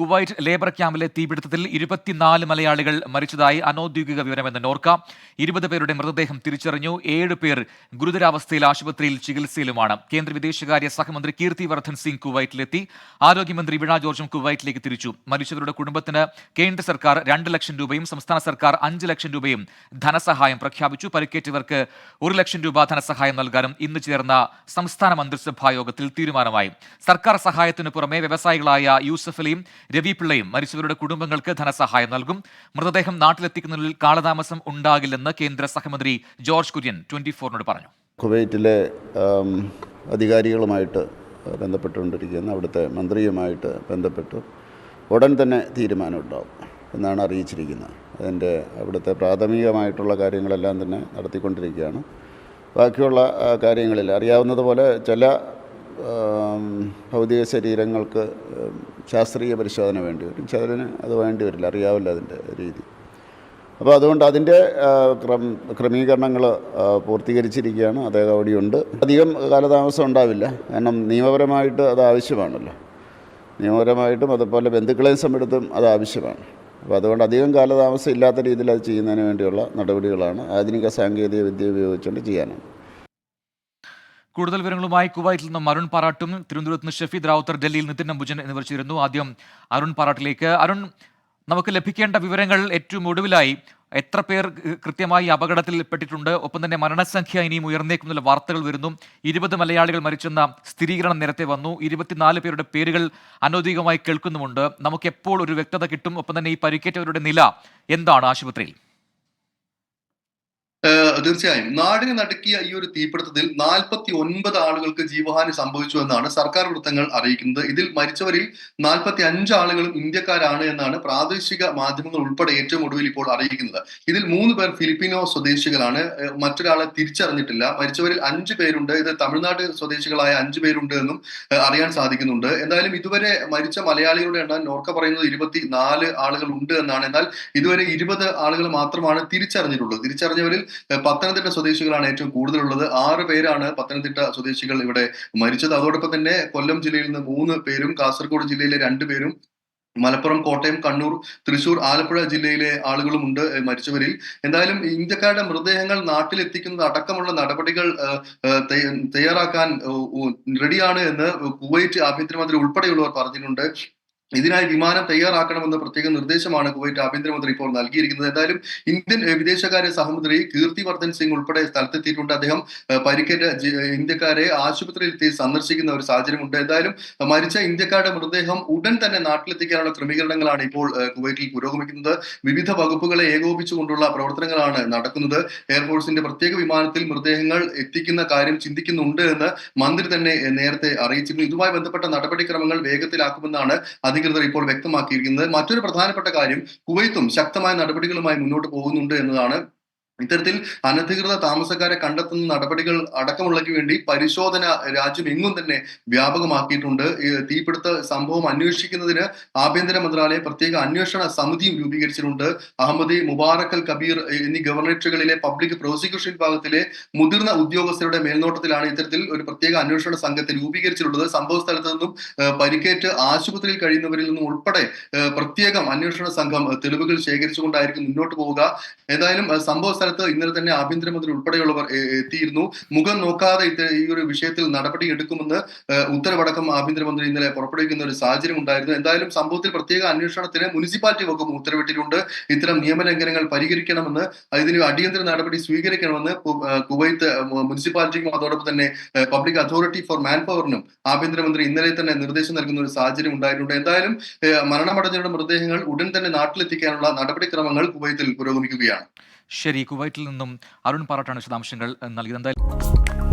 Kuwait labour ക്യാമ്പിലെ തീപിടുത്തത്തിൽ ഇരുപത്തിനാല് മലയാളികൾ മരിച്ചതായി അനൌദ്യോഗിക വിവരമെന്ന് നോർക്ക. ഇരുപത് പേരുടെ മൃതദേഹം തിരിച്ചറിഞ്ഞു. ഏഴ് പേർ ഗുരുതരാവസ്ഥയിൽ ആശുപത്രിയിൽ ചികിത്സയിലുമാണ്. കേന്ദ്ര വിദേശകാര്യ സഹമന്ത്രി കീർത്തി വർദ്ധൻ സിംഗ് കുവൈറ്റിലെത്തി. ആരോഗ്യമന്ത്രി വീണ ജോർജും കുവൈറ്റിലേക്ക് തിരിച്ചു. മരിച്ചവരുടെ കുടുംബത്തിന് കേന്ദ്ര സർക്കാർ രണ്ട് ലക്ഷം രൂപയും സംസ്ഥാന സർക്കാർ അഞ്ച് ലക്ഷം രൂപയും ധനസഹായം പ്രഖ്യാപിച്ചു. പരിക്കേറ്റവർക്ക് ഒരു ലക്ഷം രൂപ ധനസഹായം നൽകാനും ഇന്ന് ചേർന്ന സംസ്ഥാന മന്ത്രിസഭാ യോഗത്തിൽ തീരുമാനമായി. സർക്കാർ സഹായത്തിന് പുറമെ വ്യവസായികളായ യൂസഫ് അലിയും രവി പിള്ളയും മരിച്ചവരുടെ കുടുംബങ്ങൾക്ക് ധനസഹായം നൽകും. മൃതദേഹം നാട്ടിലെത്തിക്കുന്നതിൽ കാലതാമസം ഉണ്ടാകില്ലെന്ന് കേന്ദ്ര സഹമന്ത്രി ജോർജ് കുര്യൻ ട്വന്റി ഫോറിനോട് പറഞ്ഞു. കുവൈറ്റിലെ അധികാരികളുമായിട്ട് ബന്ധപ്പെട്ടുകൊണ്ടിരിക്കുന്ന അവിടുത്തെ മന്ത്രിയുമായിട്ട് ബന്ധപ്പെട്ടു. ഉടൻ തന്നെ തീരുമാനമുണ്ടാവും എന്നാണ് അറിയിച്ചിരിക്കുന്നത്. അതിന്റെ അവിടുത്തെ പ്രാഥമികമായിട്ടുള്ള കാര്യങ്ങളെല്ലാം തന്നെ നടത്തിക്കൊണ്ടിരിക്കുകയാണ്. ബാക്കിയുള്ള കാര്യങ്ങളിൽ അറിയാവുന്നതുപോലെ ചില ഭൗതിക ശരീരങ്ങൾക്ക് ശാസ്ത്രീയ പരിശോധന വേണ്ടി വരും. ചിലതിന് അത് വേണ്ടി വരില്ല. അറിയാവില്ല അതിന്റെ രീതി. അപ്പോൾ അതുകൊണ്ട് അതിന്റെ ക്രം ക്രമീകരണങ്ങൾ പൂർത്തീകരിച്ചിരിക്കുകയാണ്. അദ്ദേഹം അവിടെയുണ്ട്. അധികം കാലതാമസം ഉണ്ടാവില്ല. കാരണം നിയമപരമായിട്ട് അത് ആവശ്യമാണല്ലോ. നിയമപരമായിട്ടും അതുപോലെ ബന്ധുക്കളെയും സമയത്തും അത് ആവശ്യമാണ്. അപ്പോൾ അതുകൊണ്ട് അധികം കാലതാമസം ഇല്ലാത്ത രീതിയിൽ അത് ചെയ്യുന്നതിന് വേണ്ടിയുള്ള നടപടികളാണ് ആധുനിക സാങ്കേതിക വിദ്യ ഉപയോഗിച്ചുകൊണ്ട് ചെയ്യാനാണ് കൂടുതൽ വിവരങ്ങളുമായി കുവൈറ്റിൽ നിന്നും അരുൺ പാറാട്ടും തിരുവനന്തപുരത്ത് നിന്ന് ഷഫീദ് റാവുത്തർ ഡൽഹിയിൽ നിതിൻ അംബുജൻ എന്നിവർ ചേരുന്നു. ആദ്യം അരുൺ പാറാട്ടിലേക്ക്. അരുൺ നമുക്ക് ലഭിക്കേണ്ട വിവരങ്ങൾ ഏറ്റവും ഒടുവിലായി എത്ര പേർ കൃത്യമായി അപകടത്തിൽ പെട്ടിട്ടുണ്ട്? ഒപ്പം തന്നെ മരണസംഖ്യ ഇനിയും ഉയർന്നേക്കുന്നുള്ള വാർത്തകൾ വരുന്നു. ഇരുപത് മലയാളികൾ മരിച്ചെന്ന സ്ഥിരീകരണം നേരത്തെ വന്നു. ഇരുപത്തിനാല് പേരുടെ പേരുകൾ അനൗദ്യോഗികമായി കേൾക്കുന്നുമുണ്ട്. നമുക്ക് എപ്പോൾ ഒരു വ്യക്തത കിട്ടും? ഒപ്പം തന്നെ ഈ പരിക്കേറ്റവരുടെ നില എന്താണ് ആശുപത്രിയിൽ? തീർച്ചയായും. നാടിനെ നടുക്കിയ ഈ ഒരു തീപിടുത്തത്തിൽ നാൽപ്പത്തി ഒൻപത് ആളുകൾക്ക് ജീവഹാനി സംഭവിച്ചു എന്നാണ് സർക്കാർ വൃത്തങ്ങൾ അറിയിക്കുന്നത്. ഇതിൽ മരിച്ചവരിൽ നാൽപ്പത്തി അഞ്ച് ആളുകളും ഇന്ത്യക്കാരാണ് എന്നാണ് പ്രാദേശിക മാധ്യമങ്ങൾ ഉൾപ്പെടെ ഏറ്റവും ഒടുവിൽ ഇപ്പോൾ അറിയിക്കുന്നത്. ഇതിൽ മൂന്ന് പേർ ഫിലിപ്പിനോ സ്വദേശികളാണ്. മറ്റൊരാളെ തിരിച്ചറിഞ്ഞിട്ടില്ല. മരിച്ചവരിൽ അഞ്ച് പേരുണ്ട്. ഇത് തമിഴ്നാട് സ്വദേശികളായ അഞ്ച് പേരുണ്ട് എന്നും അറിയാൻ സാധിക്കുന്നുണ്ട്. എന്തായാലും ഇതുവരെ മരിച്ച മലയാളികളുടെ എണ്ണം നോർക്ക പറയുന്നത് ഇരുപത്തി നാല് ആളുകൾ ഉണ്ട് എന്നാണ്. എന്നാൽ ഇതുവരെ ഇരുപത് ആളുകൾ മാത്രമാണ് തിരിച്ചറിഞ്ഞിട്ടുള്ളത്. തിരിച്ചറിഞ്ഞവരിൽ പത്തനംതിട്ട സ്വദേശികളാണ് ഏറ്റവും കൂടുതലുള്ളത്. ആറ് പേരാണ് പത്തനംതിട്ട സ്വദേശികൾ ഇവിടെ മരിച്ചത്. അതോടൊപ്പം തന്നെ കൊല്ലം ജില്ലയിൽ നിന്ന് മൂന്ന് പേരും കാസർഗോഡ് ജില്ലയിലെ രണ്ടു പേരും മലപ്പുറം കോട്ടയം കണ്ണൂർ തൃശൂർ ആലപ്പുഴ ജില്ലയിലെ ആളുകളുമുണ്ട് ഉണ്ട് മരിച്ചവരിൽ. എന്തായാലും ഇന്ത്യക്കാരുടെ മൃതദേഹങ്ങൾ നാട്ടിലെത്തിക്കുന്നത് അടക്കമുള്ള നടപടികൾ തയ്യാറാക്കാൻ റെഡിയാണ് എന്ന് കുവൈറ്റ് ആഭ്യന്തരമന്ത്രി ഉൾപ്പെടെയുള്ളവർ പറഞ്ഞിട്ടുണ്ട്. ഇതിനായി വിമാനം തയ്യാറാക്കണമെന്ന പ്രത്യേക നിർദ്ദേശമാണ് കുവൈറ്റ് ആഭ്യന്തരമന്ത്രി ഇപ്പോൾ നൽകിയിരിക്കുന്നത്. എന്തായാലും ഇന്ത്യൻ വിദേശകാര്യ സഹമന്ത്രി കീർത്തി വർദ്ധൻ സിംഗ് ഉൾപ്പെടെ സ്ഥലത്തെത്തിയിട്ടുണ്ട്. അദ്ദേഹം പരിക്കേറ്റ ഇന്ത്യക്കാരെ ആശുപത്രിയിൽ എത്തി സന്ദർശിക്കുന്ന ഒരു സാഹചര്യമുണ്ട്. എന്തായാലും മരിച്ച ഇന്ത്യക്കാരുടെ മൃതദേഹം ഉടൻ തന്നെ നാട്ടിലെത്തിക്കാനുള്ള ക്രമീകരണങ്ങളാണ് ഇപ്പോൾ കുവൈറ്റിൽ പുരോഗമിക്കുന്നത്. വിവിധ വകുപ്പുകളെ ഏകോപിച്ചുകൊണ്ടുള്ള പ്രവർത്തനങ്ങളാണ് നടക്കുന്നത്. എയർഫോഴ്സിന്റെ പ്രത്യേക വിമാനത്തിൽ മൃതദേഹങ്ങൾ എത്തിക്കുന്ന കാര്യം ചിന്തിക്കുന്നുണ്ട് എന്ന് മന്ത്രി തന്നെ നേരത്തെ അറിയിച്ചിരുന്നു. ഇതുമായി ബന്ധപ്പെട്ട നടപടിക്രമങ്ങൾ വേഗത്തിലാക്കുമെന്നാണ് അധികൃതർ ഇപ്പോൾ വ്യക്തമാക്കിയിരിക്കുന്നത് മറ്റൊരു പ്രധാനപ്പെട്ട കാര്യം കുവൈത്തും ശക്തമായ നടപടികളുമായി മുന്നോട്ട് പോകുന്നുണ്ട് എന്നതാണ് ഇത്തരത്തിൽ അനധികൃത താമസക്കാരെ കണ്ടെത്തുന്ന നടപടികൾ അടക്കമുള്ളതിന് വേണ്ടി പരിശോധന രാജ്യം എങ്ങും തന്നെ വ്യാപകമാക്കിയിട്ടുണ്ട്. തീപിടുത്ത സംഭവം അന്വേഷിക്കുന്നതിന് ആഭ്യന്തര മന്ത്രാലയം പ്രത്യേക അന്വേഷണ സമിതിയും രൂപീകരിച്ചിട്ടുണ്ട്. അഹമ്മദി മുബാറക്കൽ കബീർ എന്നീ ഗവർണറേറ്റുകളിലെ പബ്ലിക് പ്രോസിക്യൂഷൻ വിഭാഗത്തിലെ മുതിർന്ന ഉദ്യോഗസ്ഥരുടെ മേൽനോട്ടത്തിലാണ് ഇത്തരത്തിൽ ഒരു പ്രത്യേക അന്വേഷണ സംഘത്തെ രൂപീകരിച്ചിട്ടുള്ളത്. സംഭവ സ്ഥലത്ത് നിന്നും പരിക്കേറ്റ് ആശുപത്രിയിൽ കഴിയുന്നവരിൽ നിന്നും ഉൾപ്പെടെ പ്രത്യേകം അന്വേഷണ സംഘം തെളിവുകൾ ശേഖരിച്ചുകൊണ്ടായിരിക്കും മുന്നോട്ട് പോവുക. ഏതായാലും സംഭവ സ്ഥലത്ത് ഇന്നലെ തന്നെ ആഭ്യന്തരമന്ത്രി ഉൾപ്പെടെയുള്ളവർ എത്തിയിരുന്നു. മുഖം നോക്കാതെ ഈ ഒരു വിഷയത്തിൽ നടപടി എടുക്കുമെന്ന് ഉത്തരവടക്കം ആഭ്യന്തരമന്ത്രി ഇന്നലെ പുറപ്പെടുവിക്കുന്ന ഒരു സാഹചര്യം ഉണ്ടായിരുന്നു. എന്തായാലും സംഭവത്തിൽ പ്രത്യേക അന്വേഷണത്തിന് മുനിസിപ്പാലിറ്റി വകുപ്പ് ഉത്തരവിട്ടിട്ടുണ്ട്. ഇത്തരം നിയമലംഘനങ്ങൾ പരിഹരിക്കണമെന്ന് ഇതിന് അടിയന്തര നടപടി സ്വീകരിക്കണമെന്ന് കുവൈത്ത് മുനിസിപ്പാലിറ്റിക്കും അതോടൊപ്പം തന്നെ പബ്ലിക് അതോറിറ്റി ഫോർ മാൻ പവറിനും ആഭ്യന്തരമന്ത്രി ഇന്നലെ തന്നെ നിർദ്ദേശം നൽകുന്ന ഒരു സാഹചര്യം ഉണ്ടായിട്ടുണ്ട്. എന്തായാലും മരണമടഞ്ഞ മരണമടഞ്ഞവരുടെ മൃതദേഹങ്ങൾ ഉടൻ തന്നെ നാട്ടിലെത്തിക്കാനുള്ള നടപടിക്രമങ്ങൾ കുവൈത്തിൽ പുരോഗമിക്കുകയാണ്. ശരി കുവൈറ്റിൽ നിന്നും അരുൺ പാറാട്ടാണ് വിശദാംശങ്ങൾ നൽകിയത്. എന്തായാലും